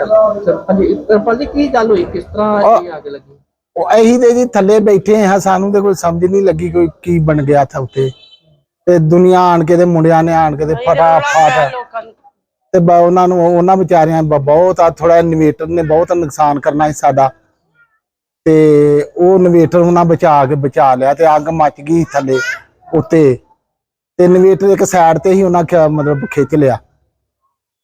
ਹਾਂਜੀ ਤਰਪਾਲ ਜੀ ਕੀ ਗੱਲ ਹੋਈ? ਕਿਸ ਤਰ੍ਹਾਂ ਉਹ- ਇਹ ਅੱਗ ਲੱਗੀ? ਉਹ ਅਸੀਂ ਤੇ ਜੀ ਥੱਲੇ ਬੈਠੇ ਹਾਂ ਸਾਨੂੰ ਤੇ ਕੋਈ ਸਮਝ ਨਹੀਂ ਲੱਗੀ ਕੋਈ ਕੀ ਬਣ ਗਿਆ ਥਾ ਉੱਤੇ। ਤੇ ਦੁਨੀਆ ਆਣ ਕੇ ਤੇ ਮੁੰਡਿਆਂ ਨੇ ਆਣ ਕੇ ਤੇ ਫਟਾਫਟ ਤੇ ਬ- ਉਹਨਾਂ ਨੂੰ ਉਹਨਾਂ ਵਿਚਾਰਿਆਂ ਬ- ਬਹੁਤ ਆ ਥੋੜਾ ਇਨਵੇਟਰ ਨੇ ਬਹੁਤ ਨੁਕਸਾਨ ਕਰਨਾ ਸੀ ਸਾਡਾ। ਤੇ ਉਹ ਇਨਵੇਟਰ ਉਹਨਾਂ ਬਚਾ ਕੇ ਬਚਾ ਲਿਆ ਤੇ ਅੱਗ ਮੱਚ ਗਈ ਥੱਲੇ ਉੱਤੇ। ਤੇ ਇਨਵੇਟਰ ਇੱਕ ਸਾਈਡ ਤੇ ਹੀ ਉਹਨਾਂ ਮਤਲਬ ਖਿੱਚ ਲਿਆ।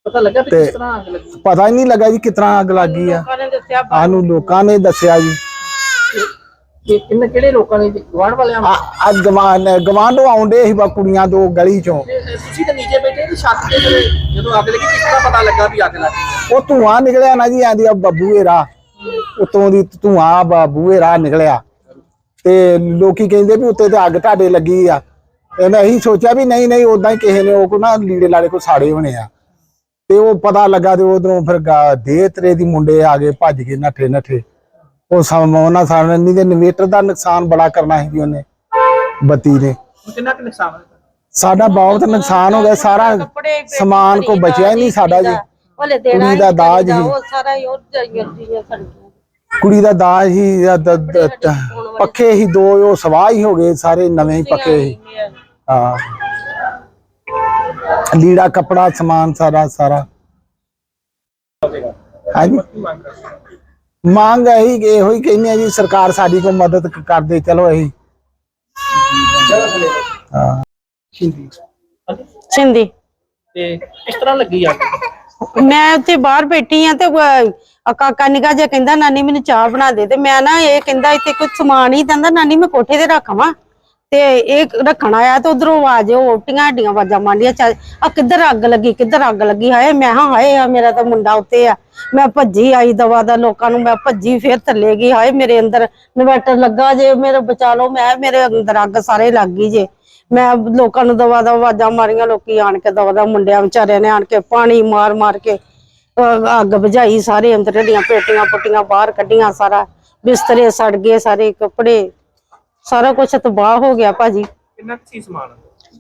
ਪਤਾ ਲੱਗਾ ਵੀ ਤੇ- ਕਿਸ ਤਰ੍ਹਾਂ ਅੱਗ ਲੱਗੀ? ਪਤਾ ਹੀ ਨਹੀਂ ਲੱਗਾ ਜੀ ਕਿਤਨਾ ਅੱਗ ਲੱਗ ਆ। ਸਾਨੂੰ ਲੋਕਾਂ ਨੇ ਦੱਸਿਆ ਜੀ। ਕਿ ਕਿੰਨੇ ਕਿਹੜੇ ਲੋਕਾਂ ਨੇ ਗਵਾਂਢ ਵਾਲਿਆਂ ਨੂੰ? ਆ ਗਵਾਨ ਗਵਾਂਢੋਂ ਆਉਂਦੇ ਸੀ ਬਾ ਕੁੜੀਆਂ ਦੋ ਗਲੀ ਚੋਂ। ਤੇ ਤੁਸੀਂ ਤਾਂ ਨੀਚੇ ਬੈਠੇ ਤੇ ਛੱਤ ਤੇ ਜਦੋਂ ਜਦੋਂ ਅੱਗ ਲੱਗੀ ਕਿਸ ਤਰ੍ਹਾਂ ਪਤਾ ਲੱਗਾ ਵੀ ਅੱਗ ਲੱਗੀ? ਉਹ ਧੂਆਂ ਨਿਕਲਿਆ ਨਾ ਜੀ ਆਂਦੀ ਆ ਬੱਬੂ ਰਾ ਉਤੋਂ ਦੀ ਧੂਆਂ ਬੱਬੂ ਰਾ ਨਿਕਲਿਆ। ਤੇ ਲੋਕੀ ਕਹਿੰਦੇ ਵੀ ਉੱਤੇ ਤੇ ਅੱਗ ਤੁਹਾਡੇ ਲੱਗੀ ਆ। ਤੇ ਮੈਂ ਇਹੀ ਸੋਚਿਆ ਵੀ ਨਹੀਂ ਨਹੀਂ ਉਦਾਂ ਹੀ ਕਿਸੇ ਨੇ ਉਹ ਕੋ ਨਾ ਲੀੜੇ ਲਾੜੇ ਕੋ ਸਾੜੇ ਹੋਣੇ ਆ। ਤੇ ਉਹ ਪਤਾ ਲੱਗਾ ਤੇ ਉਧਰੋਂ ਫਿਰ ਦੇ ਤਰੇ ਦੀ ਮੁੰਡੇ ਆ ਗਏ ਭੱਜ ਕੇ ਨੱਠੇ ਨੱਠੇ। ਉਹ ਸਮ ਉਹਨਾਂ ਸਾਰਿਆਂ ਨੇ ਦੇ ਇਨਵੇਟਰ ਦਾ ਨੁਕਸਾਨ ਬੜਾ ਕਰਨਾ ਸੀ ਉਹਨੇ ਬੱਤੀ ਨੇ। ਕਿੰਨਾ ਕੁ ਨੁਕਸਾਨ ਹੋਇਆ ਸਾਡਾ ਬਹੁਤ ਨੁਕਸਾਨ ਹੋ ਗਿਆ ਸਾਰਾ ਸਮਾਨ ਕੋ ਬਚਿਆ ਹੀ ਨਹੀਂ ਸਾਡਾ ਜੀ। ਕੁੜੀ ਦਾ ਦਾਜ ਹੀ ਸਾਰਾ ਕੁੜੀ ਦਾ ਦਾਜ ਹੀ ਪੱਖੇ ਹੀ ਦੋ ਉਹ ਸਵਾਹ ਹੀ ਹੋ ਗਏ ਸਾਰੇ ਨਵੇਂ ਪੱਕੇ ਹੀ। ਹਾਂ। ਲੀੜਾ ਕਪੜਾ ਸਮਾਨ ਸਾਰਾ ਸਾਰਾ। ਹਾਂਜੀ। ਮੰਗ ਇਹੀ ਇਹੋ ਹੀ ਕਹਿੰਦੇ ਆ ਜੀ ਸਰਕਾਰ ਸਾਡੀ ਕੋ ਮਦਦ ਕ- ਕਰ ਦੇ ਚਲੋ ਇਹੀ। ਹਾਂ। ਹਾਂਜੀ ਸਿੰਦੀ ਤੇ ਕਿਸ ਤਰ੍ਹਾਂ ਲੱਗੀ ਅੱਗ ਮੈਂ ਉੱਥੇ ਬਾਹਰ ਬੈਠੀ ਆ ਤੇ ਕਾਕਾ ਨਿਕਾ ਜਿਹਾ ਕਹਿੰਦਾ ਨਾਨੀ ਮੈਨੂੰ ਚਾਹ ਬਣਾ ਦੇ। ਤੇ ਮੈਂ ਨਾ ਇਹ ਕਹਿੰਦਾ ਇੱਥੇ ਕੁਝ ਸਮਾਨ ਹੀ ਕਹਿੰਦਾ ਨਾਨੀ ਮੈਂ ਕੋਠੇ ਤੇ ਰੱਖਾਂ ਤੇ ਇਹ ਰੱਖਣ ਆਇਆ ਤੇ ਉਧਰੋਂ ਆਵਾਜ਼ ਉਹ ਉਲਟੀਆਂ ਆਵਾਜ਼ਾਂ ਮਾਰੀਆਂ ਆ ਕਿੱਧਰ ਅੱਗ ਲੱਗੀ, ਕਿੱਧਰ ਅੱਗ ਲੱਗੀ? ਹਾਏ, ਮੈਂ ਹਾਂ ਹਾਏ ਆ ਮੇਰਾ ਤਾਂ ਮੁੰਡਾ ਉੱਤੇ ਆ। ਮੈਂ ਭੱਜੀ ਆਈ ਦਵਾ ਦਾ ਲੋਕਾਂ ਨੂੰ, ਮੈਂ ਭੱਜੀ ਫੇਰ ਥੱਲੇ ਗਈ, ਹਾਏ, ਮੇਰੇ ਅੰਦਰ ਇਨਵਰਟਰ ਲੱਗਾ ਜੇ, ਮੇਰੇ ਬਚਾ ਲਓ, ਮੈਂ ਮੇਰੇ ਅੰਦਰ ਅੱਗ ਸਾਰੇ ਲੱਗ ਗਈ ਜੇ। ਮੈਂ ਲੋਕਾਂ ਨੂੰ ਦਵਾ ਦਾ ਆਵਾਜ਼ਾਂ ਮਾਰੀਆਂ, ਲੋਕੀ ਆਣ ਕੇ ਦਵਾ ਦਾ ਮੁੰਡਿਆਂ ਵਿਚਾਰਿਆਂ ਨੇ ਆਣ ਕੇ ਪਾਣੀ ਮਾਰ ਮਾਰ ਕੇ ਅੱਗ ਬੁਝਾਈ, ਸਾਰੇ ਅੰਦਰ ਦੀਆਂ ਪੇਟੀਆਂ ਪੁੱਟੀਆਂ ਬਾਹਰ ਕੱਢੀਆਂ ਸਾਰਾ। ਬਿਸਤਰੇ ਸੜ ਗਏ ਸਾਰੇ ਕੱਪੜੇ। ਸਾਰਾ ਕੁਝ ਤਬਾਹ ਹੋ ਗਿਆ ਭਾਜੀ। ਕਿੰਨਾ ਕੁ ਸੀ ਸਮਾਨ?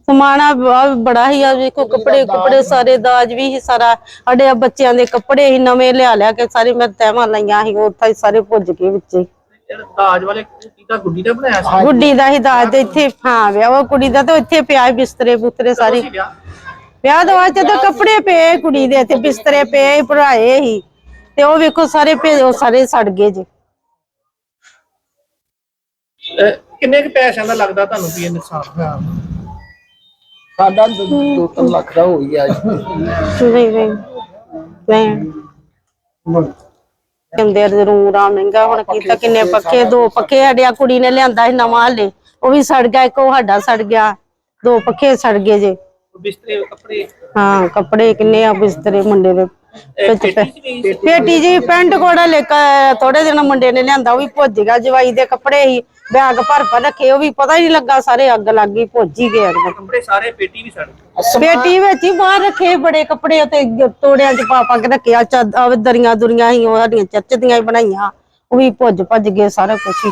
ਸਮਾਨਾ ਬ- ਬੜਾ ਹੀ ਆ ਵੇਖੋ ਕੱਪੜੇ ਕੱਪੜੇ ਸਾਰੇ ਦਾਜ ਵੀ ਹੀ ਸਾਰਾ ਸਾਡੇ ਬੱਚਿਆਂ ਦੇ ਕੱਪੜੇ ਹੀ ਨਵੇਂ ਲਿਆ ਲਿਆ ਕੇ ਸਾਰੇ ਮੈਂ ਤੈਵਾਂ ਲਈਆਂ ਸੀ ਉੱਥੇ ਹੀ ਸਾਰੇ ਭੁੱਜ ਗਏ ਵਿੱਚ। ਹੀ। ਜਿਹੜਾ ਦਾਜ ਵਾਲੇ ਕੀਤਾ ਗੁੱਡੀ ਦਾ ਬਣਾਇਆ ਸੀ? ਗੁੱਡੀ ਦਾ ਹੀ ਦਾਜ ਤੇ ਇੱਥੇ ਹਾਂ ਵਿਆਹ ਉਹ ਕੁੜੀ ਦਾ ਤਾਂ ਇੱਥੇ ਪਿਆ ਸੀ ਬਿਸਤਰੇ ਬੁਸਤਰੇ ਸਾਰੇ। ਸੀ ਵਿਆਹ? ਵਿਆਹ ਤੋਂ ਬਾਅਦ ਜਦੋਂ ਕੱਪੜੇ ਪਏ ਕੁੜੀ ਦੇ ਤੇ ਬਿਸਤਰੇ ਪਏ ਭਰਾਏ ਹੀ ਤੇ ਉਹ ਵੇਖੋ ਸਾਰੇ ਭੇ ਉਹ ਸਾਰੇ ਸੜ ਗਏ ਜੀ। ਅਹ ਕਿੰਨੇ ਕੁ ਪੈਸਿਆਂ ਦਾ ਲੱਗਦਾ ਤੁਹਾਨੂੰ ਵੀ ਇਹ ਨੁਕਸਾਨ? ਹੋਇਆ ਸਾਡਾ 2 ਲੱਖ ਦਾ ਹੋ ਗਿਆ ਨਹੀਂ ਨਹੀਂ। ਨਹੀਂ। ਕਹਿੰਦੇ ਜ਼ਰੂਰ ਮਹਿੰਗਾ ਹੁਣ ਕੀਤਾ ਕਿੰਨੇ ਪੱਖੇ ਦੋ ਪੱਖੇ ਸਾਡੇ ਆ ਕੁੜੀ ਨੇ ਲਿਆਂਦਾ ਸੀ ਨਵਾਂ ਹਲੇ। ਉਹ ਵੀ ਸੜ ਗਿਆ ਇੱਕ ਉਹ ਸਾਡਾ ਸੜ ਗਿਆ। ਦੋ ਪੱਖੇ ਸੜ ਗਏ ਜੇ। ਬਿਸਤਰੇ ਕੱਪੜੇ? ਹਾਂ ਕੱਪੜੇ ਕਿੰਨੇ ਆ ਬਿਸਤਰੇ ਮੁੰਡੇ ਦੇ। ਪੇਟੀ ਸੀ? ਜੀ ਪੈਂਟ ਕੋੜਾ ਲੈ ਕੇ ਥੋੜੇ ਦਿਨ ਮੁੰਡੇ ਨੇ ਲਿਆਂਦਾ ਉਹ ਵੀ ਭੁੱਜ ਗਿਆ ਜਵਾਈ ਦੇ ਕੱਪੜੇ ਹੀ ਬੈਗ ਭਰ ਭਰ ਰੱਖੇ ਉਹ ਵੀ ਪਤਾ ਹੀ ਨਹੀਂ ਲੱਗਾ ਸਾਰੇ ਅੱਗ ਲੱਗ ਗਈ ਭੁੱਜ ਹੀ ਗਏ ਕੱਪੜੇ ਸਾਰੇ ਪੇਟੀ ਵੀ ਸੜ ਪੇਟੀ ਵਿੱਚ ਹੀ ਬਾਹਰ ਰੱਖੇ ਬੜੇ ਕੱਪੜੇ ਤੇ ਤੋੜਿਆਂ ਚ ਪਾ ਪਾ ਕੇ ਰੱਖਿਆ ਚੱਦ ਦਰੀਆਂ ਦੁਰੀਆਂ ਹੀ ਉਹ ਸਾਡੀਆਂ ਚੱਚ ਦੀਆਂ ਹੀ ਬਣਾਈਆਂ ਉਹ ਵੀ ਭੁੱਜ ਭੱਜ ਗਏ ਸਾਰਾ ਕੁਝ ਹੀ।